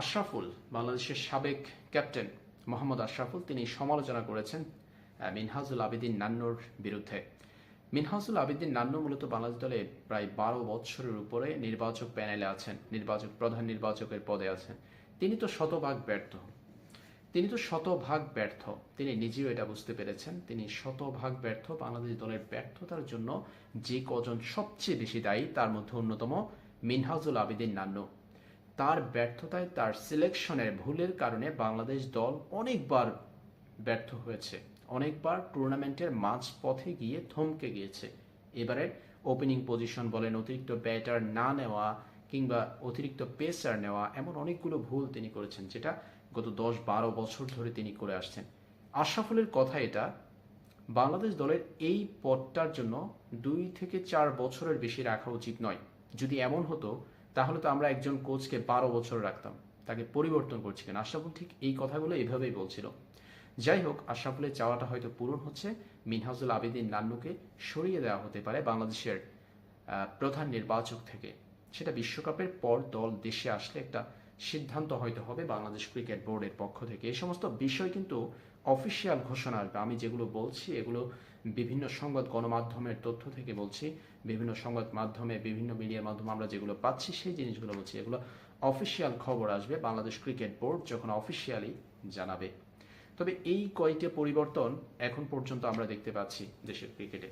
আশরাফুল, বাংলাদেশের সাবেক ক্যাপ্টেন মোহাম্মদ আশরাফুল, তিনি সমালোচনা করেছেন মিনহাজুল আবেদিন নান্নর বিরুদ্ধে। মিনহাজুল আবেদিন নান্ন মূলত বাংলাদেশ দলে প্রায় বারো বছরের উপরে নির্বাচক প্যানেলে আছেন, নির্বাচক, প্রধান নির্বাচকের পদে আছেন। তিনি তো শতভাগ ব্যর্থ। তিনি তো শতভাগ ব্যর্থ। তিনি নিজেও এটা বুঝতে পেরেছেন, তিনি শতভাগ ব্যর্থ। বাংলাদেশ দলের ব্যর্থতার জন্য যে কজন সবচেয়ে বেশি দায়ী, তার মধ্যে অন্যতম মিনহাজুল আবেদিন নান্নু। তার ব্যর্থতায় তার সিলেকশনের ভুলের কারণে বাংলাদেশ দল অনেকবার ব্যর্থ হয়েছে। অনেকবার টুর্নামেন্টের মাঝ পথে গিয়ে থমকে গিয়েছে। এবারে ওপেনিং পজিশন বলেন অতিরিক্ত ব্যাটার না নেওয়া কিংবা অতিরিক্ত পেসার নেওয়া এমন অনেকগুলো ভুল তিনি করেছেন, যেটা গত দশ বারো বছর ধরে তিনি করে আসছেন। আশরাফুলের কথা এটা, বাংলাদেশ দলের এই পদটার জন্য দুই থেকে চার বছরের বেশি রাখা উচিত নয়। যদি এমন হতো তাহলে তো আমরা একজন কোচকে বারো বছর রাখতাম, তাকে পরিবর্তন করছি কেন? আশরাফুল ঠিক এই কথাগুলো এভাবেই বলছিল। যাই হোক, আশরাফুলের চাওয়াটা হয়তো পূরণ হচ্ছে। মিনহাজুল আবেদিন নান্নুকে সরিয়ে দেওয়া হতে পারে বাংলাদেশের প্রধান নির্বাচক থেকে। সেটা বিশ্বকাপের পর দল দেশে আসলে একটা সিদ্ধান্ত হয়তো হবে বাংলাদেশ ক্রিকেট বোর্ডের পক্ষ থেকে। এই সমস্ত বিষয় কিন্তু অফিসিয়াল ঘোষণা আসবে। আমি যেগুলো বলছি, এগুলো বিভিন্ন সংবাদ গণমাধ্যমের তথ্য থেকে বলছি, বিভিন্ন সংবাদ মাধ্যমে, বিভিন্ন মিডিয়ার মাধ্যমে আমরা যেগুলো পাচ্ছি, সেই জিনিসগুলো বলছি। এগুলো অফিসিয়াল খবর আসবে বাংলাদেশ ক্রিকেট বোর্ড যখন অফিসিয়ালি জানাবে। তবে এই কয়টি পরিবর্তন এখন পর্যন্ত আমরা দেখতে পাচ্ছি দেশের ক্রিকেটে।